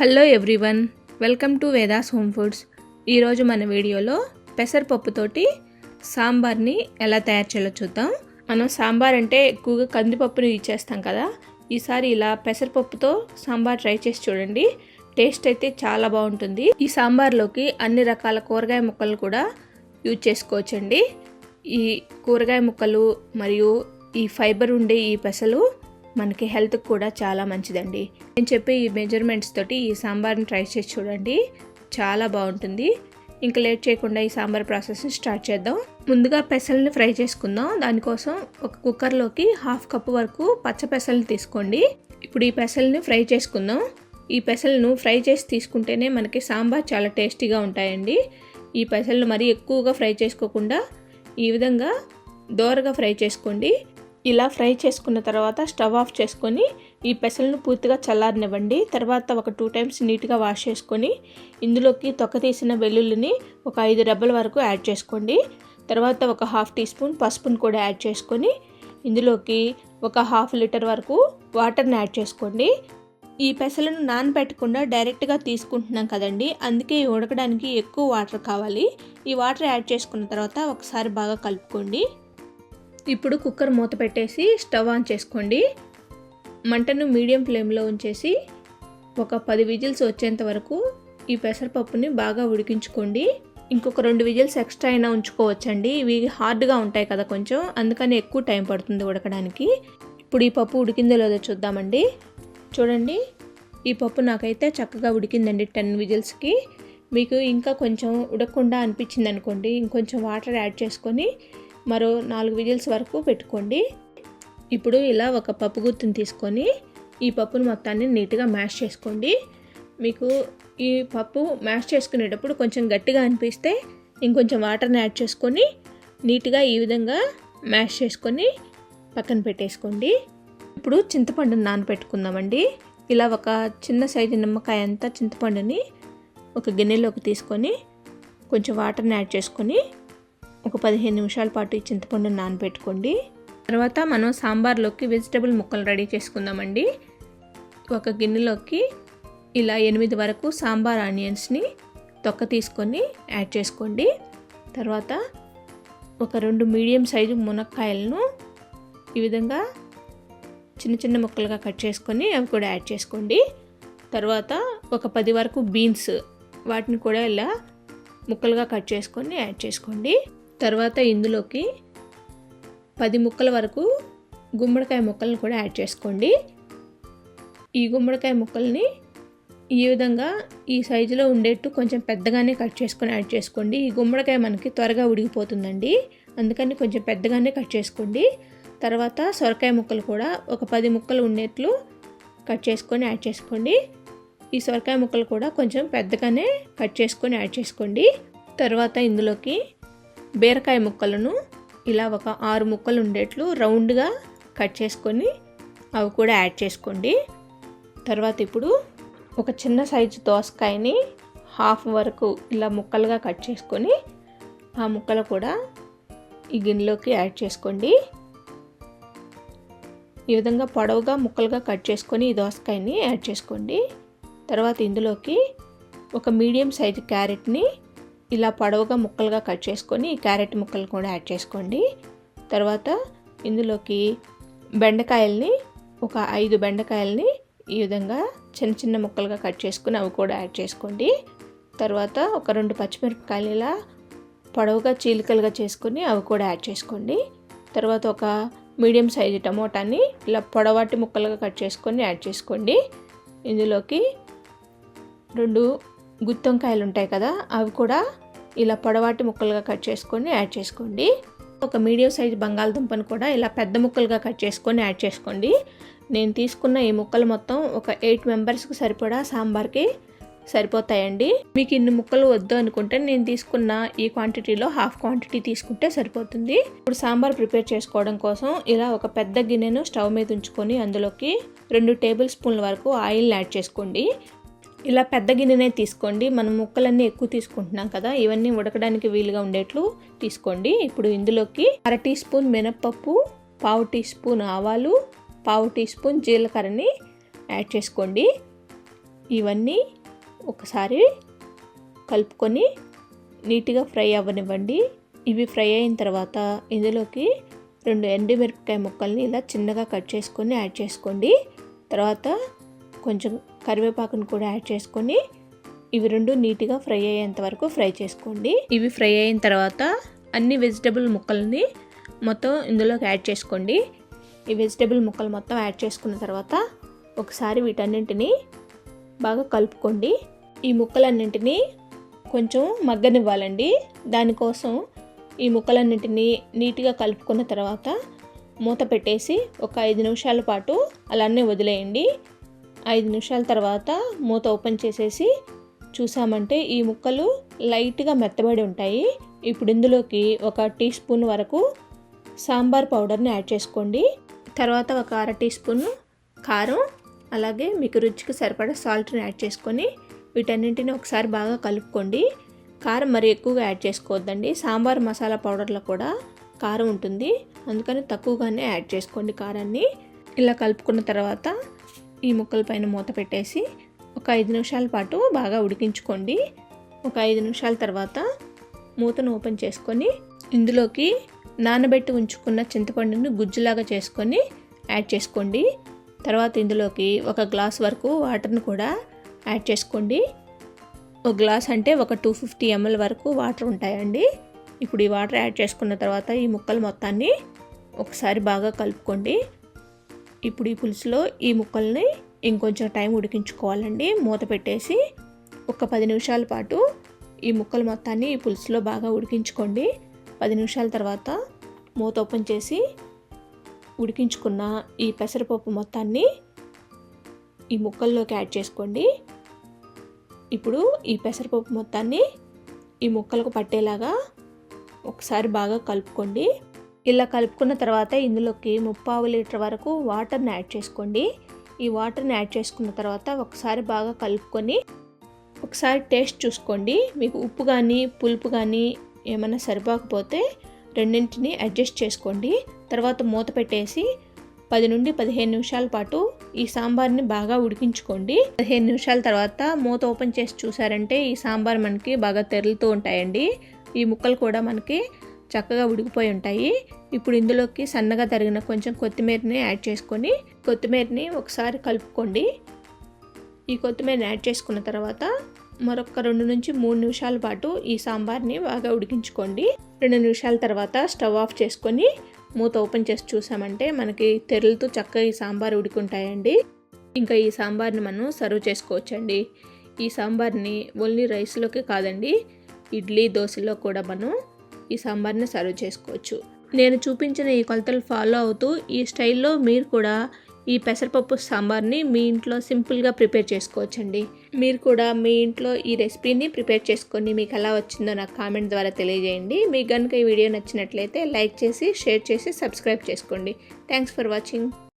Hello everyone welcome to Vedas home foods ఈరోజు మన వీడియోలో పెసరపప్పుతోటి సాంబార్ని ఎలా తయారు చేయాలో చూద్దాం. మనం సాంబార్ అంటే ఎక్కువగా కందిపప్పుని యూజ్ చేస్తాం కదా. ఈసారి ఇలా పెసరపప్పుతో సాంబార్ ట్రై చేసి చూడండి. టేస్ట్ అయితే చాలా బాగుంటుంది. ఈ సాంబార్లోకి అన్ని రకాల కూరగాయ ముక్కలు కూడా యూజ్ చేసుకోవచ్చండి. ఈ కూరగాయ ముక్కలు మరియు ఈ ఫైబర్ ఉండే ఈ పెసలు మనకి హెల్త్కి కూడా చాలా మంచిదండి. నేను చెప్పే ఈ మెజర్మెంట్స్ తోటి ఈ సాంబార్ని ట్రై చేసి చూడండి. చాలా బాగుంటుంది. ఇంకా లేట్ చేయకుండా ఈ సాంబార్ ప్రాసెస్ని స్టార్ట్ చేద్దాం. ముందుగా పెసల్ని ఫ్రై చేసుకుందాం. దానికోసం ఒక కుక్కర్లోకి హాఫ్ కప్ వరకు పచ్చ పెసల్ని తీసుకోండి. ఇప్పుడు ఈ పెసల్ని ఫ్రై చేసుకుందాం. ఈ పెసలను ఫ్రై చేసి తీసుకుంటేనే మనకి సాంబార్ చాలా టేస్టీగా ఉంటాయండి. ఈ పెసలను మరీ ఎక్కువగా ఫ్రై చేసుకోకుండా ఈ విధంగా దోరగా ఫ్రై చేసుకోండి. ఇలా ఫ్రై చేసుకున్న తర్వాత స్టవ్ ఆఫ్ చేసుకొని ఈ పెసలను పూర్తిగా చల్లారనివ్వండి. తర్వాత ఒక టూ టైమ్స్ నీట్గా వాష్ చేసుకొని ఇందులోకి తొక్క తీసిన వెల్లుల్లిని ఒక ఐదు రెబ్బల వరకు యాడ్ చేసుకోండి. తర్వాత ఒక హాఫ్ టీ స్పూన్ పసుపును కూడా యాడ్ చేసుకొని ఇందులోకి ఒక హాఫ్ లీటర్ వరకు వాటర్ని యాడ్ చేసుకోండి. ఈ పెసలను నానబెట్టకుండా డైరెక్ట్గా తీసుకుంటున్నాం కదండి అందుకే ఉడకడానికి ఎక్కువ వాటర్ కావాలి. ఈ వాటర్ యాడ్ చేసుకున్న తర్వాత ఒకసారి బాగా కలుపుకోండి. ఇప్పుడు కుక్కర్ మూత పెట్టేసి స్టవ్ ఆన్ చేసుకోండి. మంటను మీడియం ఫ్లేమ్లో ఉంచేసి ఒక పది విజిల్స్ వచ్చేంత వరకు ఈ పెసరపప్పుని బాగా ఉడికించుకోండి. ఇంకొక రెండు విజిల్స్ ఎక్స్ట్రా అయినా ఉంచుకోవచ్చండి. ఇవి హార్డ్గా ఉంటాయి కదా కొంచెం అందుకని ఎక్కువ టైం పడుతుంది ఉడకడానికి. ఇప్పుడు ఈ పప్పు ఉడికిందో లేదో చూద్దామండి. చూడండి ఈ పప్పు నాకైతే చక్కగా ఉడికిందండి టెన్ విజిల్స్కి. మీకు ఇంకా కొంచెం ఉడకకుండా అనిపించింది అనుకోండి ఇంకొంచెం వాటర్ యాడ్ చేసుకొని మరో నాలుగు విజిల్స్ వరకు పెట్టుకోండి. ఇప్పుడు ఇలా ఒక పప్పు గుత్తుని తీసుకొని ఈ పప్పును మొత్తాన్ని నీట్గా మ్యాష్ చేసుకోండి. మీకు ఈ పప్పు మ్యాష్ చేసుకునేటప్పుడు కొంచెం గట్టిగా అనిపిస్తే ఇంకొంచెం వాటర్ని యాడ్ చేసుకొని నీట్గా ఈ విధంగా మ్యాష్ చేసుకొని పక్కన పెట్టేసుకోండి. ఇప్పుడు చింతపండుని నానబెట్టుకుందామండి ఇలా ఒక చిన్న సైజు నిమ్మకాయ అంతా చింతపండుని ఒక గిన్నెలోకి తీసుకొని కొంచెం వాటర్ని యాడ్ చేసుకొని ఒక పదిహేను నిమిషాల పాటు ఈ నానబెట్టుకోండి. తర్వాత మనం సాంబార్లోకి వెజిటబుల్ ముక్కలు రెడీ చేసుకుందామండి. ఒక గిన్నెలోకి ఇలా ఎనిమిది వరకు సాంబార్ ఆనియన్స్ని తొక్క తీసుకొని యాడ్ చేసుకోండి. తర్వాత ఒక రెండు మీడియం సైజు మునక్కాయలను ఈ విధంగా చిన్న చిన్న ముక్కలుగా కట్ చేసుకొని అవి కూడా యాడ్ చేసుకోండి. తర్వాత ఒక పది వరకు బీన్స్ వాటిని కూడా ఇలా ముక్కలుగా కట్ చేసుకొని యాడ్ చేసుకోండి. తర్వాత ఇందులోకి పది ముక్కల వరకు గుమ్మడికాయ ముక్కలను కూడా యాడ్ చేసుకోండి. ఈ గుమ్మడికాయ ముక్కల్ని ఈ విధంగా ఈ సైజులో ఉండేట్టు కొంచెం పెద్దగానే కట్ చేసుకొని యాడ్ చేసుకోండి. ఈ గుమ్మడికాయ మనకి త్వరగా ఉడికిపోతుందండి. అందుకని కొంచెం పెద్దగానే కట్ చేసుకోండి. తర్వాత సొరకాయ ముక్కలు కూడా ఒక పది ముక్కలు ఉండేట్లు కట్ చేసుకొని యాడ్ చేసుకోండి. ఈ సొరకాయ ముక్కలు కూడా కొంచెం పెద్దగానే కట్ చేసుకొని యాడ్ చేసుకోండి. తర్వాత ఇందులోకి బీరకాయ ముక్కలను ఇలా ఒక ఆరు ముక్కలు ఉండేట్లు రౌండ్గా కట్ చేసుకొని అవి కూడా యాడ్ చేసుకోండి. తర్వాత ఇప్పుడు ఒక చిన్న సైజు దోసకాయని హాఫ్ వరకు ఇలా ముక్కలుగా కట్ చేసుకొని ఆ ముక్కలు కూడా ఈ గిన్నెలోకి యాడ్ చేసుకోండి. ఈ విధంగా పొడవుగా ముక్కలుగా కట్ చేసుకొని ఈ దోసకాయని యాడ్ చేసుకోండి. తర్వాత ఇందులోకి ఒక మీడియం సైజు క్యారెట్ని ఇలా పొడవుగా ముక్కలుగా కట్ చేసుకొని క్యారెట్ ముక్కలు కూడా యాడ్ చేసుకోండి. తర్వాత ఇందులోకి బెండకాయల్ని ఒక ఐదు బెండకాయల్ని ఈ విధంగా చిన్న చిన్న ముక్కలుగా కట్ చేసుకుని అవి కూడా యాడ్ చేసుకోండి. తర్వాత ఒక రెండు పచ్చిమిరపకాయలు ఇలా పొడవుగా చీలికలుగా చేసుకొని అవి కూడా యాడ్ చేసుకోండి. తర్వాత ఒక మీడియం సైజు టమోటాని ఇలా పొడవాటి ముక్కలుగా కట్ చేసుకొని యాడ్ చేసుకోండి. ఇందులోకి రెండు గుత్తొంకాయలు ఉంటాయి కదా అవి కూడా ఇలా పొడవాటి ముక్కలుగా కట్ చేసుకొని యాడ్ చేసుకోండి. ఒక మీడియం సైజ్ బంగాళదుంపను కూడా ఇలా పెద్ద ముక్కలుగా కట్ చేసుకొని యాడ్ చేసుకోండి. నేను తీసుకున్న ఈ ముక్కలు మొత్తం ఒక ఎయిట్ మెంబర్స్కి సరిపడా సాంబార్కి సరిపోతాయండి. మీకు ఇన్ని ముక్కలు వద్దు అనుకుంటే నేను తీసుకున్న ఈ క్వాంటిటీలో హాఫ్ క్వాంటిటీ తీసుకుంటే సరిపోతుంది. ఇప్పుడు సాంబార్ ప్రిపేర్ చేసుకోవడం కోసం ఇలా ఒక పెద్ద గిన్నెను స్టవ్ మీద ఉంచుకొని అందులోకి రెండు టేబుల్ స్పూన్ల వరకు ఆయిల్ యాడ్ చేసుకోండి. ఇలా పెద్ద గిన్నెనే తీసుకోండి. మనం ముక్కలన్నీ ఎక్కువ తీసుకుంటున్నాం కదా ఇవన్నీ ఉడకడానికి వీలుగా ఉండేట్లు తీసుకోండి. ఇప్పుడు ఇందులోకి అర టీ స్పూన్ మినప్పప్పు పావు టీ స్పూన్ ఆవాలు పావు టీ స్పూన్ జీలకర్రని యాడ్ చేసుకోండి. ఇవన్నీ ఒకసారి కలుపుకొని నీట్గా ఫ్రై అవ్వనివ్వండి. ఇవి ఫ్రై అయిన తర్వాత ఇందులోకి రెండు ఎండుమిరపకాయ ముక్కల్ని ఇలా చిన్నగా కట్ చేసుకొని యాడ్ చేసుకోండి. తర్వాత కొంచెం కరివేపాకును కూడా యాడ్ చేసుకొని ఇవి రెండు నీట్గా ఫ్రై అయ్యేంత వరకు ఫ్రై చేసుకోండి. ఇవి ఫ్రై అయిన తర్వాత అన్ని వెజిటబుల్ ముక్కల్ని మొత్తం ఇందులోకి యాడ్ చేసుకోండి. ఈ వెజిటబుల్ ముక్కలు మొత్తం యాడ్ చేసుకున్న తర్వాత ఒకసారి వీటన్నింటినీ బాగా కలుపుకోండి. ఈ ముక్కలన్నింటినీ కొంచెం మగ్గనివ్వాలండి. దానికోసం ఈ ముక్కలన్నింటినీ నీట్గా కలుపుకున్న తర్వాత మూత పెట్టేసి ఒక ఐదు నిమిషాల పాటు అలానే వదిలేయండి. ఐదు నిమిషాల తర్వాత మూత ఓపెన్ చేసేసి చూసామంటే ఈ ముక్కలు లైట్గా మెత్తబడి ఉంటాయి. ఇప్పుడు ఇందులోకి ఒక టీ స్పూన్ వరకు సాంబార్ పౌడర్ని యాడ్ చేసుకోండి. తర్వాత ఒక అర టీ స్పూన్ కారం అలాగే మీకు రుచికి సరిపడా సాల్ట్ని యాడ్ చేసుకొని వీటన్నింటిని ఒకసారి బాగా కలుపుకోండి. కారం మరి ఎక్కువగా యాడ్ చేసుకోవద్దండి. సాంబార్ మసాలా పౌడర్లో కూడా కారం ఉంటుంది. అందుకని తక్కువగానే యాడ్ చేసుకోండి కారాన్ని. ఇలా కలుపుకున్న తర్వాత ఈ ముక్కల పైన మూత పెట్టేసి ఒక ఐదు నిమిషాల పాటు బాగా ఉడికించుకోండి. ఒక ఐదు నిమిషాల తర్వాత మూతను ఓపెన్ చేసుకొని ఇందులోకి నానబెట్టి ఉంచుకున్న చింతపండుని గుజ్జులాగా చేసుకొని యాడ్ చేసుకోండి. తర్వాత ఇందులోకి ఒక గ్లాస్ వరకు వాటర్ని కూడా యాడ్ చేసుకోండి. ఒక గ్లాస్ అంటే ఒక టూ ఫిఫ్టీ ఎంఎల్ వరకు వాటర్ ఉంటాయండి. ఇప్పుడు ఈ వాటర్ యాడ్ చేసుకున్న తర్వాత ఈ ముక్కలు మొత్తాన్ని ఒకసారి బాగా కలుపుకోండి. ఇప్పుడు ఈ పులుసులో ఈ ముక్కల్ని ఇంకొంచెం టైం ఉడికించుకోవాలండి. మూత పెట్టేసి ఒక పది నిమిషాల పాటు ఈ ముక్కలు మొత్తాన్ని ఈ పులుసులో బాగా ఉడికించుకోండి. పది నిమిషాల తర్వాత మూత ఓపెన్ చేసి ఉడికించుకున్న ఈ పెసరపప్పు మొత్తాన్ని ఈ ముక్కల్లోకి యాడ్ చేసుకోండి. ఇప్పుడు ఈ పెసరపప్పు మొత్తాన్ని ఈ ముక్కలకు పట్టేలాగా ఒకసారి బాగా కలుపుకోండి. ఇలా కలుపుకున్న తర్వాత ఇందులోకి ముప్పావు లీటర్ వరకు వాటర్ని యాడ్ చేసుకోండి. ఈ వాటర్ని యాడ్ చేసుకున్న తర్వాత ఒకసారి బాగా కలుపుకొని ఒకసారి టేస్ట్ చూసుకోండి. మీకు ఉప్పు కానీ పులుపు కానీ ఏమైనా సరిపోకపోతే రెండింటిని అడ్జస్ట్ చేసుకోండి. తర్వాత మూత పెట్టేసి పది నుండి పదిహేను నిమిషాల పాటు ఈ సాంబార్ని బాగా ఉడికించుకోండి. పదిహేను నిమిషాల తర్వాత మూత ఓపెన్ చేసి చూసారంటే ఈ సాంబార్ మనకి బాగా తెరులుతూ ఉంటాయండి. ఈ ముక్కలు కూడా మనకి చక్కగా ఉడికిపోయి ఉంటాయి. ఇప్పుడు ఇందులోకి సన్నగా తరిగిన కొంచెం కొత్తిమీరని యాడ్ చేసుకొని కొత్తిమీరని ఒకసారి కలుపుకోండి. ఈ కొత్తిమీరని యాడ్ చేసుకున్న తర్వాత మరొక రెండు నుంచి మూడు నిమిషాల పాటు ఈ సాంబార్ని బాగా ఉడికించుకోండి. రెండు నిమిషాల తర్వాత స్టవ్ ఆఫ్ చేసుకొని మూత ఓపెన్ చేసి చూసామంటే మనకి తెరలతో చక్కగా ఈ సాంబార్ ఉడికుంటాయండి. ఇంకా ఈ సాంబార్ని మనం సర్వ్ చేసుకోవచ్చండి. ఈ సాంబార్ని ఓన్లీ రైస్లోకి కాదండి ఇడ్లీ దోశలో కూడా మనం ఈ సాంబార్ని సర్వ్ చేసుకోవచ్చు. నేను చూపించిన ఈ కొలతలు ఫాలో అవుతూ ఈ స్టైల్లో మీరు కూడా ఈ పెసరపప్పు సాంబార్ని మీ ఇంట్లో సింపుల్గా ప్రిపేర్ చేసుకోవచ్చండి. మీరు కూడా మీ ఇంట్లో ఈ రెసిపీని ప్రిపేర్ చేసుకొని మీకు ఎలా వచ్చిందో నాకు కామెంట్ ద్వారా తెలియజేయండి. మీకు కనుక ఈ వీడియో నచ్చినట్లయితే లైక్ చేసి షేర్ చేసి సబ్స్క్రైబ్ చేసుకోండి. Thanks for watching